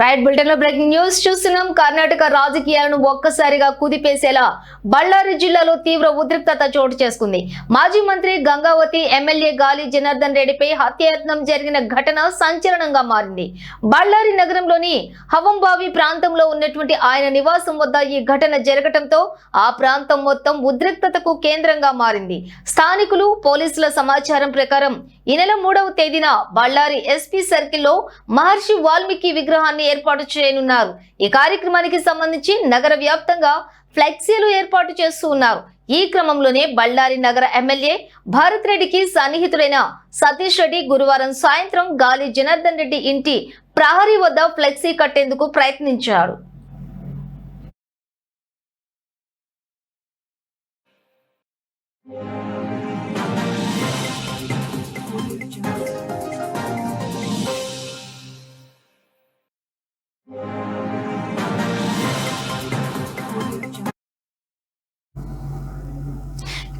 Right బులెటిన్లో breaking news చూస్తున్నాం. కర్ణాటక రాజకీయాలను ఒక్కసారిగా కుదిపేసేలా బళ్ళారి జిల్లాలో తీవ్ర ఉద్రిక్తత చోటు చేసుకుంది. మాజీ మంత్రి గంగావతి ఎమ్మెల్యే గాలి జనార్దన్ రెడ్డిపై హత్యాయత్నం జరిగిన ఘటన సంచలనంగా మారింది. బళ్ళారి నగరంలోని హవంబావి ప్రాంతంలో ఉన్నటువంటి ఆయన నివాసం వద్ద ఈ ఘటన జరగటంతో ఆ ప్రాంతం మొత్తం ఉద్రిక్తతకు కేంద్రంగా మారింది. స్థానికులు పోలీసుల సమాచారం ప్రకారం ఈ నెల మూడవ తేదీన బళ్ళారి ఎస్పీ సర్కిల్లో మహర్షి వాల్మీకి విగ్రహాన్ని ఏర్పాటు చేయనున్నారు. ఈ కార్యక్రమానికి సంబంధించి నగర వ్యాప్తంగా ఫ్లెక్సీలు ఏర్పాటు చేస్తూ ఉన్నారు. ఈ క్రమంలోనే బళ్ళారి నగర ఎమ్మెల్యే భారత్ రెడ్డికి సన్నిహితుడైన సతీష్ రెడ్డి గురువారం సాయంత్రం గాలి జనార్దన్ రెడ్డి ఇంటి ప్రహరీ వద్ద ఫ్లెక్సీ కట్టేందుకు ప్రయత్నించాడు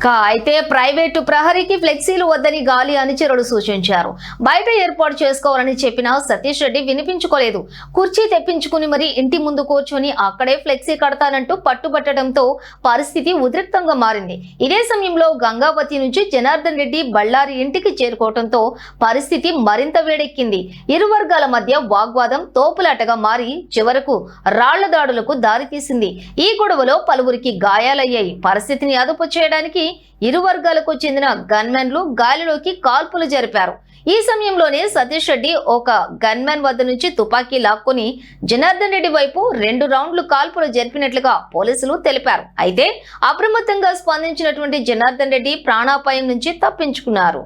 అయితే ప్రైవేటు ప్రహరీకి ఫ్లెక్సీలు వద్దని గాలి అనుచరులు సూచించారు. బయట ఏర్పాటు చేసుకోవాలని చెప్పినా సతీష్ రెడ్డి వినిపించుకోలేదు. కుర్చీ తెప్పించుకుని మరి ఇంటి ముందు కూర్చొని అక్కడే ఫ్లెక్సీ కడతానంటూ పట్టుబట్టడంతో పరిస్థితి ఉద్రిక్తంగా మారింది. ఇదే సమయంలో గంగావతి నుంచి జనార్దన్ రెడ్డి బళ్ళారి ఇంటికి చేరుకోవడంతో పరిస్థితి మరింత వేడెక్కింది. ఇరు వర్గాల మధ్య వాగ్వాదం తోపులాటగా మారి చివరకు రాళ్ళ దాడులకు దారితీసింది. ఈ గొడవలో పలువురికి గాయాలయ్యాయి. పరిస్థితిని అదుపు చేయడానికి ఇరు వర్గాలకు చెందిన గన్మెన్లు గాలిలోకి కాల్పులు జరిపారు. ఈ సమయంలోనే సతీష్ రెడ్డి ఒక గన్మెన్ వద్ద నుంచి తుపాకీ లాక్కుని జనార్దన్ రెడ్డి వైపు రెండు రౌండ్లు కాల్పులు జరిపినట్లుగా పోలీసులు తెలిపారు. అయితే అప్రమత్తంగా స్పందించినటువంటి జనార్దన్ రెడ్డి ప్రాణాపాయం నుంచి తప్పించుకున్నారు.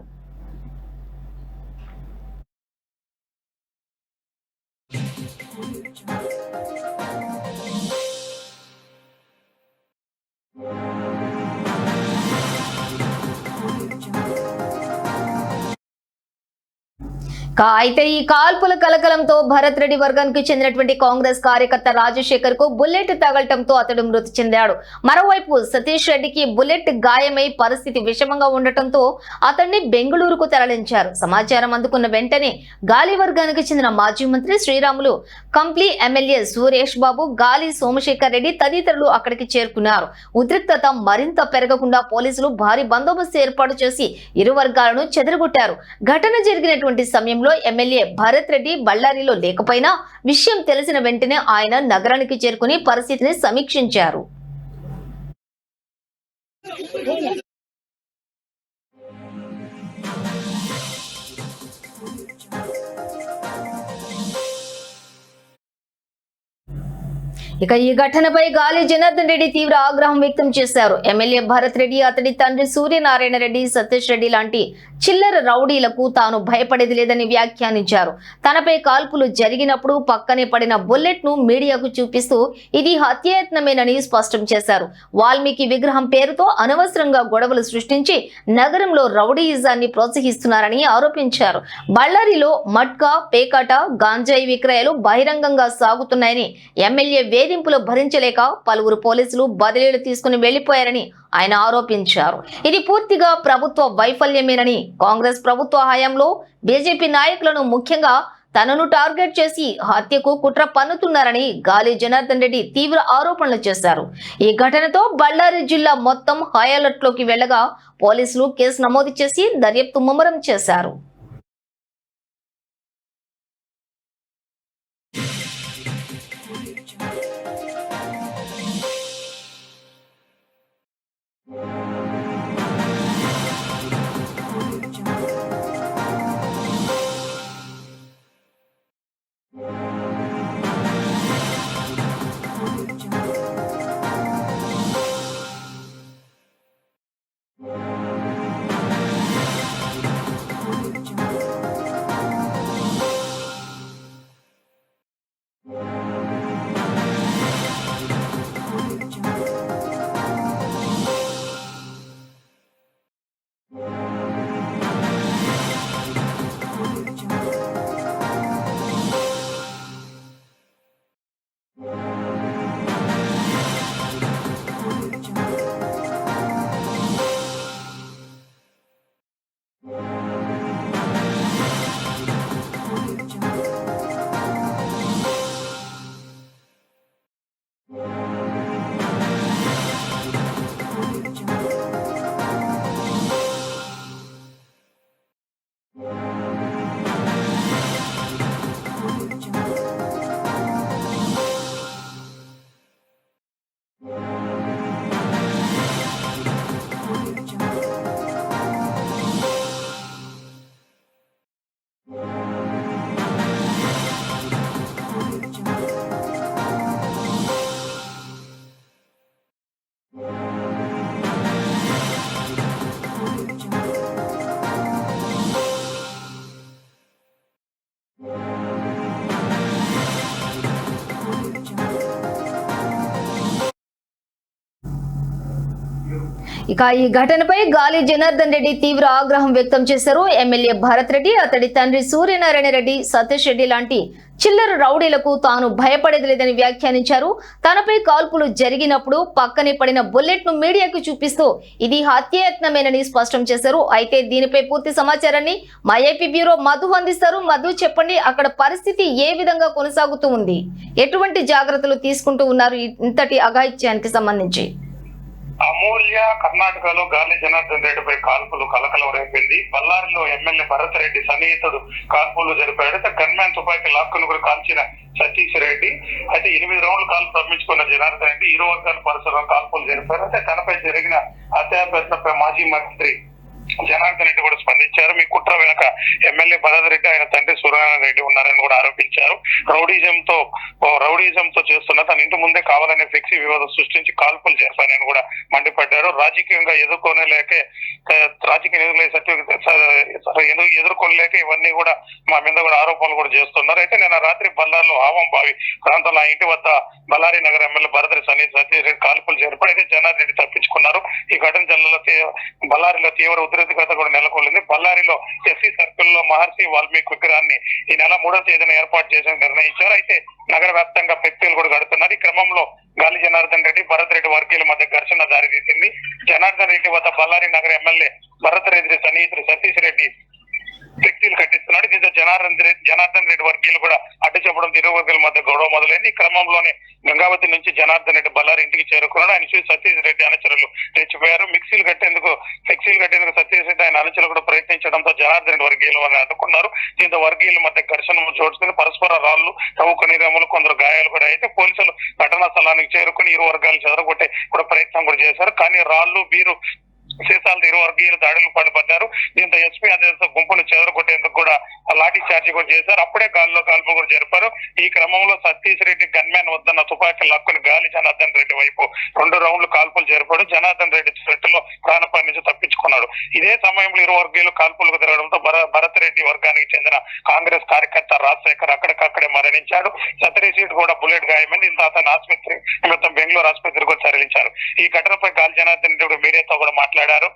అయితే ఈ కాల్పుల కలకలంతో భరత్ రెడ్డి వర్గానికి చెందినటువంటి కాంగ్రెస్ కార్యకర్త రాజశేఖర్కు బుల్లెట్ తగలటంతో అతడు మృతి చెందాడు. మరోవైపు సతీష్ రెడ్డికి బుల్లెట్ గాయమై పరిస్థితి విషమంగా ఉండటంతో అతన్ని బెంగళూరుకు తరలించారు. సమాచారం అందుకున్న వెంటనే గాలి వర్గానికి చెందిన మాజీ మంత్రి శ్రీరాములు కంప్లీ ఎమ్మెల్యే సురేష్ బాబు గాలి సోమశేఖర్ రెడ్డి తదితరులు అక్కడికి చేరుకున్నారు. ఉద్రిక్తత మరింత పెరగకుండా పోలీసులు భారీ బందోబస్తు ఏర్పాటు చేసి ఇరు వర్గాలను చెదరగొట్టారు. ఘటన జరిగినటువంటి సమయంలో ఎమ్మెల్యే భరత్ రెడ్డి బళ్ళారిలో లేకపోయినా విషయం తెలిసిన వెంటనే ఆయన నగరానికి చేరుకుని పరిస్థితిని సమీక్షించారు. ఇక ఈ ఘటనపై గాలి జనార్దన్ రెడ్డి తీవ్ర ఆగ్రహం వ్యక్తం చేశారు. ఎమ్మెల్యే భరత్ రెడ్డి అతడి తండ్రి సూర్యనారాయణ రెడ్డి సతీష్ రెడ్డి లాంటి చిల్లర రౌడీలకు తాను భయపడేది లేదని వ్యాఖ్యానించారు. తనపై కాల్పులు జరిగినప్పుడు పక్కనే పడిన బుల్లెట్ను మీడియాకు చూపిస్తూ ఇది హత్యాయత్నమేనని స్పష్టం చేశారు. వాల్మీకి విగ్రహం పేరుతో అనవసరంగా గొడవలు సృష్టించి నగరంలో రౌడీయిజాన్ని ప్రోత్సహిస్తున్నారని ఆరోపించారు. బళ్ళారిలో మట్కా పేకాట గాంజాయి విక్రయాలు బహిరంగంగా సాగుతున్నాయని ఎమ్మెల్యే వేధింపులు భరించలేక పలువురు పోలీసులు బదిలీలు తీసుకుని వెళ్ళిపోయారని ఆయన ఆరోపించారు. ఇది పూర్తిగా ప్రభుత్వ వైఫల్యమేనని కాంగ్రెస్ ప్రభుత్వ హయాంలో బీజేపీ నాయకులను ముఖ్యంగా తనను టార్గెట్ చేసి హత్యకు కుట్ర పన్నుతున్నారని గాలి జనార్దన్ రెడ్డి తీవ్ర ఆరోపణలు చేశారు. ఈ ఘటనతో బళ్ళారి జిల్లా మొత్తం హై అలర్ట్లోకి వెళ్ళగా పోలీసులు కేసు నమోదు చేసి దర్యాప్తు ముమ్మరం చేశారు. やった! ఇక ఈ ఘటనపై గాలి జనార్దన్ రెడ్డి తీవ్ర ఆగ్రహం వ్యక్తం చేశారు. ఎమ్మెల్యే భరత్ రెడ్డి అతడి తండ్రి సూర్యనారాయణ రెడ్డి సతీష్ రెడ్డి లాంటి చిల్లర రౌడీలకు తాను భయపడేది లేదని వ్యాఖ్యానించారు. తనపై కాల్పులు జరిగినప్పుడు పక్కనే పడిన బుల్లెట్ను మీడియాకు చూపిస్తూ ఇది హత్యాయత్నమేనని స్పష్టం చేశారు. అయితే దీనిపై పూర్తి సమాచారాన్ని మా ఏపీ బ్యూరో మధు అందిస్తారు. మధు చెప్పండి అక్కడ పరిస్థితి ఏ విధంగా కొనసాగుతూ ఉంది? ఎటువంటి జాగ్రత్తలు తీసుకుంటూ ఉన్నారు ఇంతటి అఘాయిత్యానికి సంబంధించి? అమూల్య కర్ణాటకలో గాలి జనార్దన్ రెడ్డిపై కాల్పులు కలకలం రేపింది. బళ్ళారిలో ఎమ్మెల్యే భరత్ రెడ్డి సన్నిహితుడు కాల్పులు జరిపాడు. అయితే గన్మ్యాన్ తుపాకి లాక్కును కూడా కాల్చిన సతీష్ రెడ్డి. అయితే ఎనిమిది రౌండ్లు కాల్పు పంపించుకున్న జనార్దన్ రెడ్డి ఇరు వర్గాల పరిసరం కాల్పులు జరిపారు. అయితే తనపై జరిగిన హత్యాప్రయత్నంపై మాజీ మంత్రి జనార్దన్ రెడ్డి కూడా స్పందించారు. మీ కుట్ర వెనక ఎమ్మెల్యే భరత్ రెడ్డి ఆయన తండ్రి సూర్యనారాయణ రెడ్డి ఉన్నారని కూడా ఆరోపించారు. రౌడీజం తో రౌడీజం తో చేస్తున్న తన ఇంటి ముందే కావాలనే ఫ్లెక్సీ వివాదం సృష్టించి కాల్పులు చేశారని కూడా మండిపడ్డారు. రాజకీయంగా ఎదుర్కొనలేక రాజకీయ ఎదురులే ఎదుర్కొనలేక ఇవన్నీ కూడా మా మీద కూడా ఆరోపణలు కూడా చేస్తున్నారు. అయితే నేను రాత్రి బల్లార్లో ఆవం బావి ప్రాంతంలో ఆ ఇంటి వద్ద బళ్ళారి నగర ఎమ్మెల్యే భరద్రి సన్ని సతీష్ రెడ్డి కాల్పులు జరిపారు అయితే జనార్దన్ రెడ్డి తప్పించుకున్నారు. ఈ ఘటన జిల్లాలో బల్లారిలో బళ్ళారిలో తీవ్ర ఉద్రిక్తత కూడా నెలకొల్లింది బళ్ళారిలో ఎస్సీ సర్కిల్లో మహర్షి వాల్మీకి విగ్రహాన్ని ఈ నెల మూడో తేదీన ఏర్పాటు చేసి నిర్ణయించారు. అయితే నగర వ్యాప్తంగా ఫ్లెక్సీలు కూడా గడుతున్నారు ఈ క్రమంలో గాలి జనార్దన్ రెడ్డి భరత్ రెడ్డి వర్గీయుల మధ్య ఘర్షణ దారితీసింది జనార్దన్ రెడ్డి వద్ద బళ్ళారి నగర ఎమ్మెల్యే భరత్ రెడ్డి సన్నిహితుడు సతీష్ రెడ్డి ఫ్లెక్సీలు కట్టిస్తున్నాడు. దీంతో జనార్దన్ రెడ్డి జనార్దన్ రెడ్డి వర్గీయులు కూడా అడ్డు చెప్పడం ఇరు వర్గాల మధ్య గొడవ మొదలైంది. ఈ క్రమంలోనే గంగావతి నుంచి జనార్దన్ రెడ్డి బళ్ళారి ఇంటికి చేరుకున్నాడు. ఆయన చూసి సతీష్ రెడ్డి అనుచరులు తెచ్చిపోయారు మిక్సీలు కట్టేందుకు ఫ్లెక్సీలు కట్టేందుకు సతీష్ రెడ్డి ఆయన అనుచరులు కూడా ప్రయత్నించడంతో జనార్దన్ రెడ్డి వర్గీయులు వారిని అడ్డుకున్నారు దీంతో వర్గీయుల మధ్య ఘర్షణ చోటుకుని పరస్పర రాళ్ళు తవ్వుకుని రమ్ములు కొందరు గాయాలు కూడా అయితే పోలీసులు ఘటనా స్థలానికి చేరుకుని ఇరు వర్గాలు చెదరగొట్టే కూడా ప్రయత్నం కూడా చేశారు. కానీ రాళ్ళు బీరు సీసాలు ఇరువర్గీయులు దాడులు పడిపడ్డారు దీంతో ఎస్పీ అధికారులతో గుంపును చెదరగొట్టేందుకు కూడా లాఠీ చార్జి కూడా చేశారు. అప్పుడే గాల్లో కాల్పు కూడా జరిపారు. ఈ క్రమంలో సతీష్ రెడ్డి గన్మ్యాన్ వద్దన్న తుపాకీ లాక్కుని గాలి జనార్దన్ రెడ్డి వైపు రెండు రౌండ్లు కాల్పులు జరిపాడు. జనార్దన్ రెడ్డి చెట్టులో ప్రాణపాయ నుంచి తప్పించుకున్నాడు. ఇదే సమయంలో ఇరు వర్గీయులు కాల్పులకు తిరగడంతో భర- భరత్ రెడ్డి వర్గానికి చెందిన కాంగ్రెస్ కార్యకర్త రాజశేఖర్ అక్కడికక్కడే మరణించాడు. సతీష్ సీట్ కూడా బుల్లెట్ గాయమైంది. ఇంత అతను ఆసుపత్రి నిమిత్తం బెంగళూరు ఆసుపత్రికి కూడా తరలించారు. ఈ ఘటనపై గాలి జనార్దన్ రెడ్డి మీడియాతో కూడా మాట్లాడారు. aclararon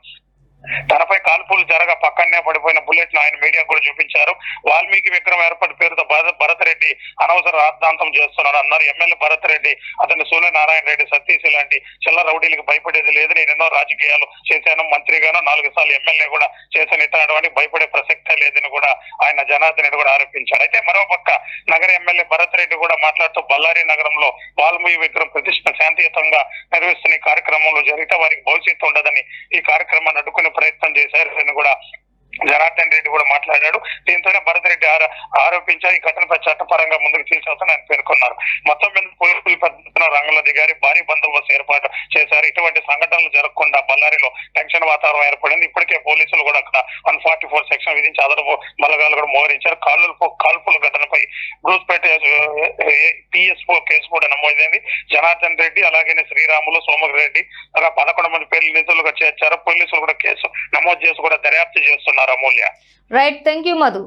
తనపై కాల్పులు జరగ పక్కనే పడిపోయిన బుల్లెట్ను ఆయన మీడియాకు కూడా చూపించారు. వాల్మీకి విక్రమ ఏర్పాటు పేరుతో భరత్ భరత్ రెడ్డి అనవసర రాద్ధాంతం చేస్తున్నాడు అన్నారు. ఎమ్మెల్యే భరత్ రెడ్డి అతని సూర్యనారాయణ రెడ్డి సతీష్ లాంటి చిల్ల రౌడీలకు భయపడేది లేదు. నేను ఎన్నో రాజకీయాలు చేశాను మంత్రిగాను నాలుగు సార్లు ఎమ్మెల్యే కూడా చేశాను ఇతనటువంటి భయపడే ప్రసక్తే లేదని కూడా ఆయన జనార్దన్ రెడ్డి కూడా ఆరోపించారు. అయితే మరో పక్క నగర ఎమ్మెల్యే భరత్ రెడ్డి కూడా మాట్లాడుతూ బళ్ళారి నగరంలో వాల్మీకి విగ్రహం ప్రతిష్ట శాంతియుతంగా నిర్వహిస్తున్న ఈ కార్యక్రమంలో జరిగితే వారికి భవిష్యత్తు ఉండదని ఈ కార్యక్రమాన్ని అడ్డుకుని ప్రయత్నం చేశారు. అని కూడా జనార్దన్ రెడ్డి కూడా మాట్లాడాడు. దీంతోనే భరత్ రెడ్డి ఆరోపించారు. ఈ ఘటనపై చట్టపరంగా ముందుకు తీసుకొస్తానని ఆయన పేర్కొన్నారు. మొత్తం మీద పోలీసులు పెద్ద రంగంలో దిగారి. భారీ బందోబస్తు ఏర్పాటు చేశారు. ఇటువంటి సంఘటనలు జరగకుండా బళ్ళారిలో టెన్షన్ వాతావరణం ఏర్పడింది. ఇప్పటికే పోలీసులు కూడా అక్కడ వన్ ఫార్టీ ఫోర్ సెక్షన్ విధించి అదనపు బలగాలు కూడా మోహరించారు. కాల్పులు కాల్పుల ఘటనపై బ్రూస్పేట పిఎస్ఓ కేసు కూడా నమోదైంది. జనార్దన్ రెడ్డి అలాగే శ్రీరాములు సోమగిరెడ్డి అలా పదకొండు మంది పేర్లు నిధులుగా చేర్చారు. పోలీసులు కూడా కేసు నమోదు చేసి కూడా దర్యాప్తు చేస్తున్నారు. Amulya right thank you Madhu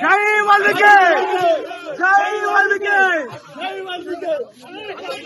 జై వాల్మీకి జై వాల్మీకి